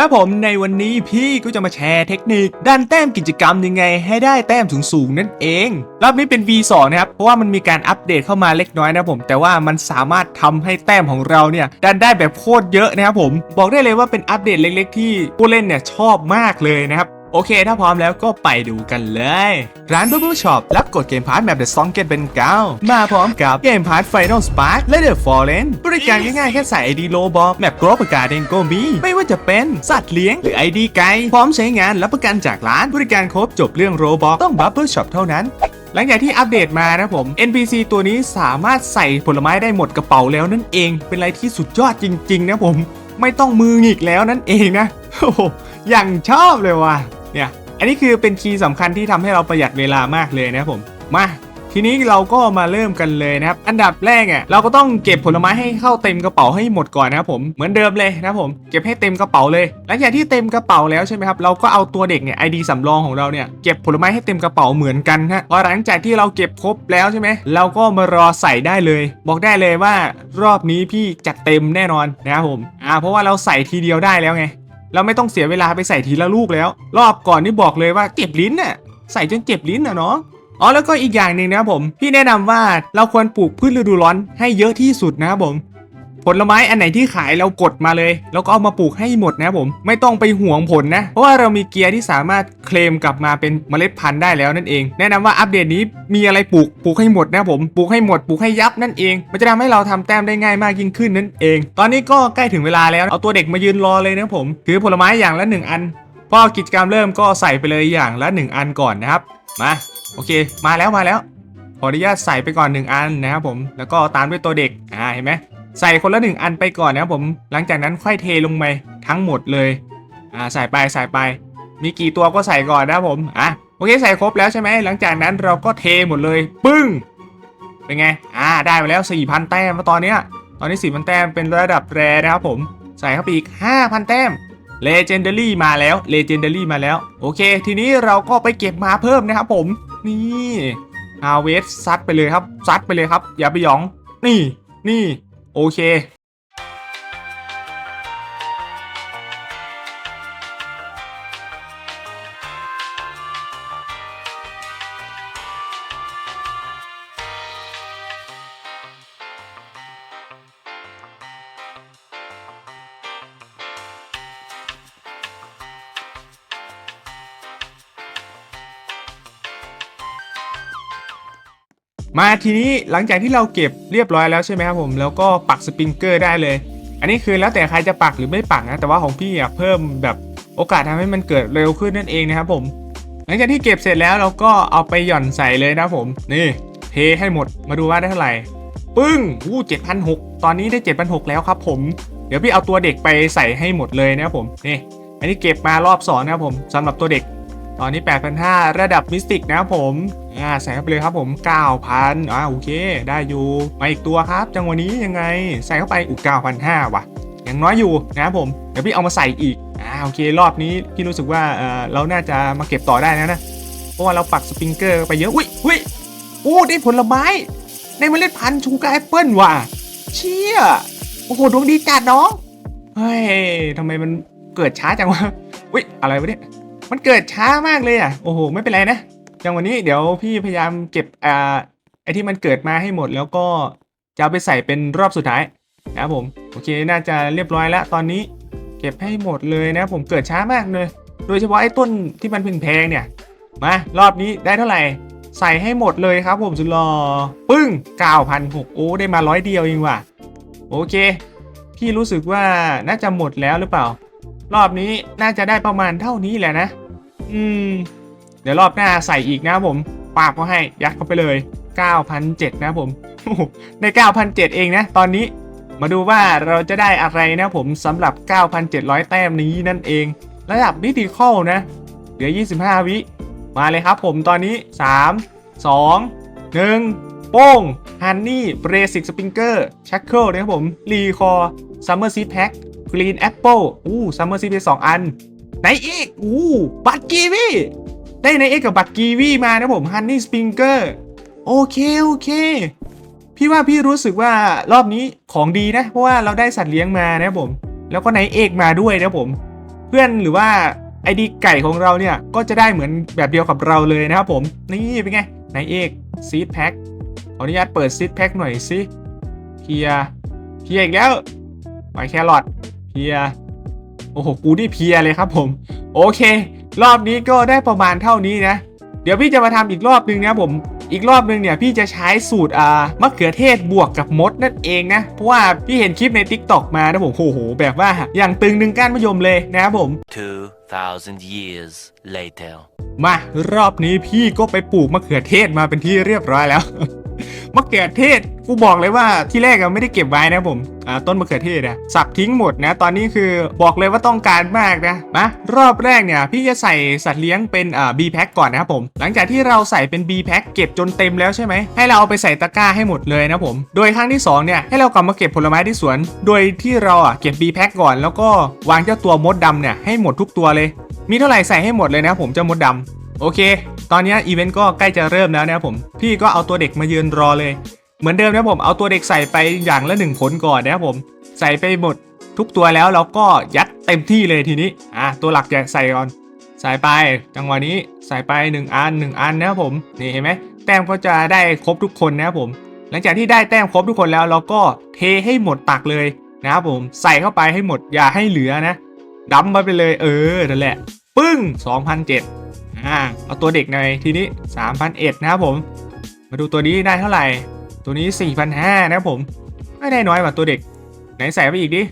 ครับผมในวันนี้พี่ก็จะมาแชร์เทคนิคดันแต้มกิจกรรมยังไง ให้ได้แต้มสูงๆนั่นเอง รอบนี้เป็น V2 นะครับ เพราะว่ามันมีการอัปเดตเข้ามาเล็กน้อยนะผม แต่ว่ามันสามารถทำให้แต้มของเราเนี่ยดันได้แบบโคตรเยอะนะครับผม บอกได้เลยว่าเป็นอัปเดตเล็ก ๆ ที่ผู้เล่นเนี่ยชอบมากเลยนะครับ โอเค ถ้าพร้อมแล้วก็ไปดูกันเลย ร้าน Bubble Shop รับกดเกมพาร์ทแมป The Song Get เป็นเก้ามาพร้อมกับเกมพาร์ท Final Spark และ The Fallen บริการง่ายๆ แค่ใส่ ID โลบอแมปกรอบประกาศเองก็มี ไม่ว่าจะเป็นสัตว์เลี้ยงหรือ ID ไกด์พร้อมใช้งานรับประกันจากร้านบริการครบจบเรื่องโรบอต้อง Bubble Shop เท่านั้นหลังจากที่อัปเดตมานะผม NPC ตัวนี้สามารถใส่ผลไม้ได้หมดกระเป๋าแล้วนั่นเอง เป็นอะไรที่สุดยอดจริง ๆ นะผม ไม่ต้องมือหงิกแล้วนั่นเองนะโอ้โหอย่างชอบเลยว่ะ อันนี้คือเป็นคีย์สำคัญที่ทำให้เราประหยัดเวลามากเลยนะครับผม มาทีนี้เราก็มาเริ่มกันเลยนะครับ อันดับแรกอะเราก็ต้องเก็บผลไม้ให้เข้าเต็มกระเป๋าให้หมดก่อนนะครับผมเหมือนเดิมเลยนะครับผมเก็บให้เต็มกระเป๋าเลยหลังจากที่เต็มกระเป๋าแล้วใช่ไหมครับเราก็เอาตัวเด็กเนี่ยไอดีสำรองของเราเนี่ยเก็บผลไม้ให้เต็มกระเป๋าเหมือนกันฮะพอหลังจากที่เราเก็บครบแล้วใช่ไหมเราก็มารอใส่ได้เลย บอกได้เลยว่ารอบนี้พี่จัดเต็มแน่นอนนะครับผมอ่าเพราะว่าเราใส่ทีเดียวได้แล้วไง เราไม่ต้องเสียเวลาไปใส่ทีละลูกแล้ว รอบก่อนนี่บอกเลยว่าเจ็บลิ้นน่ะใส่จนเจ็บลิ้นน่ะเนาะอ๋อแล้วก็อีกอย่างหนึ่งนะผม พี่แนะนำว่าเราควรปลูกพืชฤดูร้อนให้เยอะที่สุดนะผม ผลไม้อันไหนที่ขายเรากดมาเลย แล้วก็เอามาปลูกให้หมดนะผม ไม่ต้องไปห่วงผลนะ เพราะว่าเรามีเกียร์ที่สามารถเคลมกลับมาเป็นเมล็ดพันธุ์ได้แล้วนั่นเอง แนะนำว่าอัปเดตนี้มีอะไรปลูกปลูกให้หมดนะผมปลูกให้หมดปลูกให้ยับนั่นเอง มันจะทำให้เราทำแต้มได้ง่ายมากยิ่งขึ้นนั่นเอง ตอนนี้ก็ใกล้ถึงเวลาแล้วเอาตัวเด็กมายืนรอเลยนะผมถือผลไม้อย่างละหนึ่งอันพอกิจกรรมเริ่มก็ใส่ไปเลยอย่างละ1อันก่อนนะครับมาโอเค มาแล้วมาแล้วขออนุญาตใส่ไปก่อน1อันนะครับผมแล้วก็ตามด้วยตัวเด็กอ่าเห็นไหม ใส่คนละ1อันไปก่อนนะครับผม หลังจากนั้นค่อยเทลงไปทั้งหมดเลย อ่าใส่ไปใส่ไป มีกี่ตัวก็ใส่ก่อนนะครับผม อะโอเคใส่ครบแล้วใช่ไหมหลังจากนั้นเราก็เทหมดเลย ปึ้ง เป็นไง อ่าได้มาแล้ว 4,000 แต้มแล้วตอนเนี้ย ตอนนี้ 4,000 แต้มเป็นระดับแรนะครับผม ใส่เข้าไปอีก 5,000 แต้ม Legendary มาแล้ว Legendary มาแล้ว โอเค ทีนี้เราก็ไปเก็บมาเพิ่มนะครับผม นี่ฮาเวสซัดไปเลยครับซัดไปเลยครับ อย่าไปหยอง นี่นี่ โอเค มาทีนี้หลังจากที่เราเก็บเรียบร้อยแล้วใช่ไหมครับผมแล้วก็ปักสปริงเกอร์ได้เลย อันนี้คือแล้วแต่ใครจะปักหรือไม่ปักนะแต่ว่าของพี่อะเพิ่มแบบโอกาสทำให้มันเกิดเร็วขึ้นนั่นเองนะครับผม หลังจากที่เก็บเสร็จแล้วเราก็เอาไปหย่อนใส่เลยนะผมนี่เทให้หมดมาดูว่าได้เท่าไหร่ปึ้งอู้เจ็ดพันหกตอนนี้ได้เจ็ดพันหกแล้วครับผมเดี๋ยวพี่เอาตัวเด็กไปใส่ให้หมดเลยนะครับผมนี่อันนี้เก็บมารอบสองนะครับผมสำหรับตัวเด็ก ตอนนี้ 8,500 ระดับมิสติกนะครับผมอ่าใส่เข้าไปเลยครับผม 9,000อ่าโอเค ได้อยู่ มาอีกตัวครับ จังหวะนี้ยังไง ใส่เข้าไปอุก9,500ว่ะยังน้อยอยู่นะครับผม เดี๋ยวพี่เอามาใส่อีก อ่าโอเครอบนี้พี่รู้สึกว่าเออเราน่าจะมาเก็บต่อได้นะนะ เพราะว่าเราปักสปริงเกอร์ไปเยอะ อุ้ยอุ้ยโอ้ได้ผลไม้ในเมล็ดพันธุ์ชูการ์แอปเปิลว่ะ เชี่ย โอ้โหดวงดีจัดน้อง เฮ้ยทำไมมันเกิดช้าจังวะ อุ้ยอะไรวะเนี่ย มันเกิดช้ามากเลยอะ โอ้โห ไม่เป็นไรนะจังวันนี้เดี๋ยวพี่พยายามเก็บอ่าไอที่มันเกิดมาให้หมดแล้วก็จะเอาไปใส่เป็นรอบสุดท้ายนะครับผม โอเค น่าจะเรียบร้อยแล้วตอนนี้เก็บให้หมดเลยนะครับผมเกิดช้ามากเลย โดยเฉพาะไอ้ต้นที่มันแพงๆเนี่ย มารอบนี้ได้เท่าไหร่ ใส่ให้หมดเลยครับผมสุดหรอปึ้ง9,006โอ้ได้มาร้อยเดียวเองว่ะ โอเค พี่รู้สึกว่าน่าจะหมดแล้วหรือเปล่า รอบนี้น่าจะได้ประมาณเท่านี้แหละนะ อืม เดี๋ยวรอบหน้าใส่อีกนะผม ปากก็ให้ยัดเข้าไปเลย 9,007นะผมได้9,007เองนะ ตอนนี้มาดูว่าเราจะได้อะไรนะผมสำหรับ 9,700 แต้มนี้นั่นเอง ระดับนิติคอลนะ เหลือ 25 วิ มาเลยครับผมตอนนี้ 3 2 1 โป้งฮันนี่เบรสิกสปริงเกอร์ชักเคิลนะครับผมรีคอร์ซัมเมอร์ซีแพ็ค กรีนแอปเปิลอู้ซัมเมอร์ซีไปสองอันไหนอีกอู้บัตกีวีได้ในเอ็กกับบัตกีวีมานะผมฮันนี่สปริงเกอร์โอเคโอเคพี่ว่าพี่รู้สึกว่ารอบนี้ของดีนะ เพราะว่าเราได้สัตว์เลี้ยงมานะผม แล้วก็ในเอกมาด้วยนะผม เพื่อนหรือว่าไอดีไก่ของเราเนี่ยก็จะได้เหมือนแบบเดียวกับเราเลยนะครับผม นี่เป็นไงไนเอกซีดแพ็คขออนุญาตเปิดซีดแพ็คหน่อยสิเพียเพียอีกแล้วหอยแครอท พียโอ้โหกูนี่เพียเลยครับผม โอเค รอบนี้ก็ได้ประมาณเท่านี้นะ เดี๋ยวพี่จะมาทำอีกรอบนึงนะผมอีกรอบนึงเนี่ยพี่จะใช้สูตรอ่ามะเขือเทศบวกกับมดนั่นเองนะ เพราะว่าพี่เห็นคลิปใน t ิ k t o k มานะผมโอ้โห แบบว่าอย่างตึงหนึ่งก้านมะยมเลยนะครับผม 2,000 years later. มารอบนี้พี่ก็ไปปลูกมะเขือเทศมาเป็นที่เรียบร้อยแล้ว มะเขือเทศกูบอกเลยว่าที่แรกอะไม่ได้เก็บไว้นะผมอ่าต้นมะเขือเทศอะสับทิ้งหมดนะ ตอนนี้คือบอกเลยว่าต้องการมากนะมารอบแรกเนี่ยพี่จะใส่สัตว์เลี้ยงเป็นอ่า B pack ก่อนนะครับผม หลังจากที่เราใส่เป็น B pack เก็บจนเต็มแล้วใช่ไหมให้เราเอาไปใส่ตะกร้าให้หมดเลยนะผมโดยครั้งที่สองเนี่ยให้เรากลับมาเก็บผลไม้ที่สวน โดยที่เราอะเก็บ B pack ก่อน แล้วก็วางเจ้าตัวมดดำเนี่ยให้หมดทุกตัวเลย มีเท่าไหร่ใส่ให้หมดเลยนะผมเจ้ามดดำ โอเค ตอนนี้อีเวนต์ก็ใกล้จะเริ่มแล้วนะครับผม พี่ก็เอาตัวเด็กมายืนรอเลย เหมือนเดิมนะผม เอาตัวเด็กใส่ไปอย่างละหนึ่งผลก่อนนะครับผม ใส่ไปหมดทุกตัวแล้วเราก็ยัดเต็มที่เลยทีนี้ อะตัวหลักจะใส่ก่อน ใส่ไปจังหวะนี้ใส่ไป 1 อัน 1 อันนะครับผม นี่เห็นไหมแต้มก็จะได้ครบทุกคนนะครับผม หลังจากที่ได้แต้มครบทุกคนแล้วเราก็เทให้หมดตักเลยนะครับผม ใส่เข้าไปให้หมดอย่าให้เหลือนะดัมไปไปเลย เออนั่นแหละ ปึ้ง 2,007 อ่าเอาตัวเด็กหน่อยทีนี้3,001นะครับผม มาดูตัวนี้ได้เท่าไหร่ ตัวนี้4,500นะครับผม ไม่ได้น้อยกว่าตัวเด็ก ไหนใส่ไปอีกดิ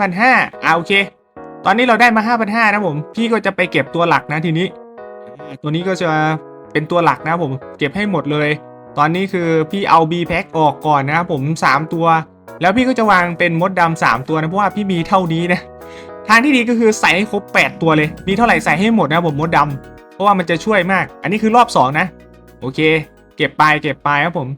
5,500อ่าโอเค ตอนนี้เราได้มา 5,500นะผม พี่ก็จะไปเก็บตัวหลักนะทีนี้ ตัวนี้ก็จะเป็นตัวหลักนะผม เก็บให้หมดเลย ตอนนี้คือพี่เอา B pack ออกก่อนนะครับผม 3 ตัว แล้วพี่ก็จะวางเป็นมดดำ3ตัวนะเพราะว่าพี่มีเท่านี้นะทางที่ดีก็คือใส่ให้ครบ 8 ตัวเลย มีเท่าไหร่ใส่ให้หมดนะผมมดดำ ราะว่ามันจะช่วยมาก อันนี้คือรอบ 2 นะ โอเค เก็บไปเก็บไปครับผม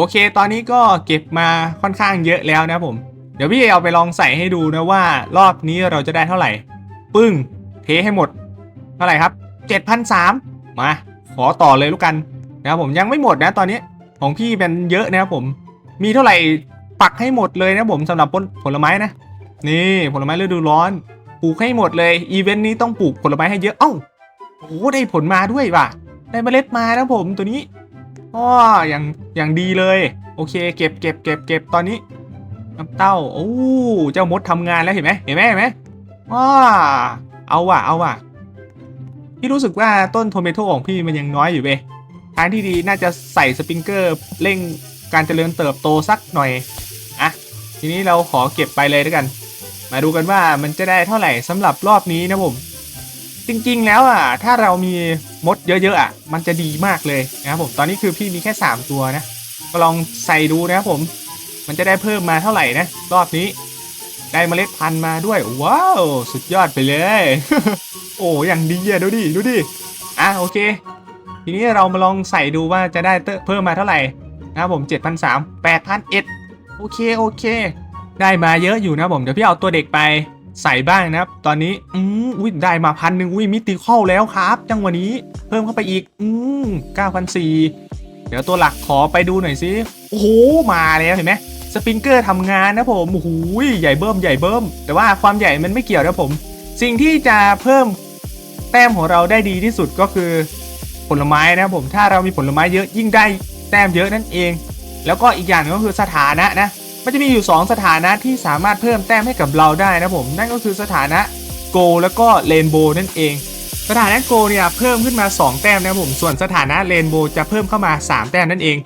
โอเค ตอนนี้ก็เก็บมาค่อนข้างเยอะแล้วนะผม เดี๋ยวพี่เอาไปลองใส่ให้ดูนะว่ารอบนี้เราจะได้เท่าไหร่ ปึ้ง เทให้หมด เท่าไหร่ครับ7,003มาขอต่อเลยลูกกันนะครับผมยังไม่หมดนะตอนนี้ของพี่เป็นเยอะนะครับผม มีเท่าไหร่ปักให้หมดเลยนะผมสำหรับผลไม้นะ นี่ผลไม้ฤดูร้อน ปลูกให้หมดเลยอีเวนต์นี้ต้องปลูกผลไม้ให้เยอะเอ้าโอ้ได้ผลมาด้วยว่ะ ได้เมล็ดมานะผมตัวนี้ อ๋ออย่างอย่างดีเลย โอเค เก็บเก็บเก็บเก็บตอนนี้น้ำเต้าโอ้เจ้ามดทำงานแล้วเห็นไหมเห็นไหมเห็นไหมว้าเอาว่ะเอาว่ะพี่รู้สึกว่าต้นโทเมโตของพี่มันยังน้อยอยู่เว้ยทางที่ดีน่าจะใส่สปริงเกอร์เร่งการเจริญเติบโตสักหน่อยอะทีนี้เราขอเก็บไปเลยด้วยกัน มาดูกันว่ามันจะได้เท่าไหร่สำหรับรอบนี้นะผม จริงๆแล้วอะถ้าเรามีมดเยอะๆอะ มันจะดีมากเลยนะครับผมตอนนี้คือพี่มีแค่ 3 ตัวนะก็ลองใส่ดูนะครับผม มันจะได้เพิ่มมาเท่าไหร่นะรอบนี้ ได้เมล็ดพันธุ์มาด้วยว้าวสุดยอดไปเลย โอ้อย่างดีอะดูดิดูดิอะโอเค ทีนี้เรามาลองใส่ดูว่าจะได้เพิ่มมาเท่าไหร่นะครับผม7,003 8,001โอเคโอเค ได้มาเยอะอยู่นะผมเดี๋ยวพี่เอาตัวเด็กไป ใส่บ้างนะครับ ตอนนี้อืมอุ้ยได้มาพันหนึ่งอุ้ยมิติเข้าแล้วครับ จังหวะนี้เพิ่มเข้าไปอีก อืม9,004เดี๋ยวตัวหลักขอไปดูหน่อยสิโอ้โหมาแล้วเห็นไหมสปริงเกอร์ทำงานนะผมโอ้โหใหญ่เบิ่มใหญ่เบิ่ม แต่ว่าความใหญ่มันไม่เกี่ยวนะผม สิ่งที่จะเพิ่มแต้มของเราได้ดีที่สุดก็คือผลไม้นะผมถ้าเรามีผลไม้เยอะยิ่งได้แต้มเยอะนั่นเอง แล้วก็อีกอย่างหนึงก็คือสถานะนะ มันจะมีอยู่ 2 สถานะที่สามารถเพิ่มแต้มให้กับเราได้นะผม นั่นก็คือสถานะโกแล้วก็เลนโบนั่นเอง สถานะโกเนี่ยเพิ่มขึ้นมา 2 แต้มนะผมส่วนสถานะเลนโบจะเพิ่มเข้ามา 3 แต้มนั่นเอง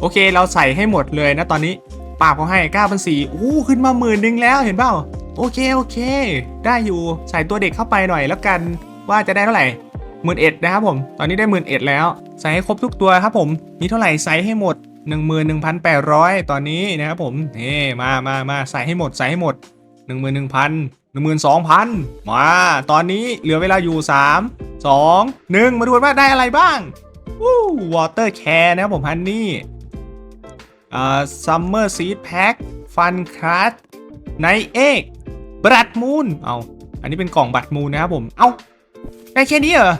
โอเค เราใส่ให้หมดเลยนะตอนนี้ปากเขาให้9 0 0อู้ขึ้นมาหมื่นนึงแล้วเห็นเปล่าโอเคโอเค ได้อยู่ใส่ตัวเด็กเข้าไปหน่อยแล้วกันว่าจะได้เท่าไหร่หมื่นเอ็ดนะครับผม ตอนนี้ได้หมื่นเอ็ดแล้ว ใส่ให้ครบทุกตัวครับผม มีเท่าไหร่ใส่ให้หมด 11,800 ตอนนี้นะครับผมนี่มามามาใส่ให้หมดใส่ให้หมด 11,000 12,000 มา ตอนนี้เหลือเวลาอยู่ 3 2 1 มาดูว่าได้อะไรบ้างวู้วอเตอร์แคร์นะครับผมฮันนี่อ่าซัมเมอร์ซีดแพ็คฟันครัสไนเอกบัตมูนเอาอันนี้เป็นกล่องบัตมูนนะครับผม เอาได้แค่นี้เหรอ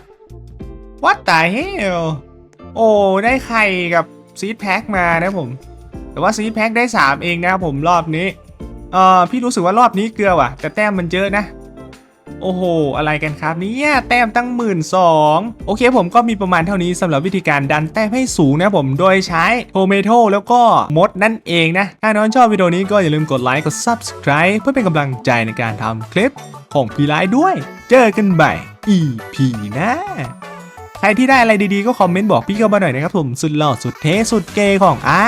What the hell โอ้ ได้ไข่กับ ซีดแพ็คมานะผม แต่ว่าซีดแพ็คได้ 3 เองนะผมรอบนี้ เอ่อพี่รู้สึกว่ารอบนี้เกลือว่ะ แต่แต้มมันเยอะนะ โอ้โห อะไรกันครับเนี่ยแต้มตั้งหมื่นสองโอเคผมก็มีประมาณเท่านี้สำหรับวิธีการดันแต้มให้สูงนะผมโดยใช้โทเมโตแล้วก็มดนั่นเองนะ ถ้าน้องชอบวิดีโอนี้ก็อย่าลืมกดไลค์กด Subscribe เพื่อเป็นกำลังใจในการทำคลิปของพี่ไลด้วย เจอกันใหม่ EP หน้า ใครที่ได้อะไรดีๆก็คอมเมนต์บอกพี่เข้ามาหน่อยนะครับผมสุดหล่อสุดเท่สุดเกย์ของไอ้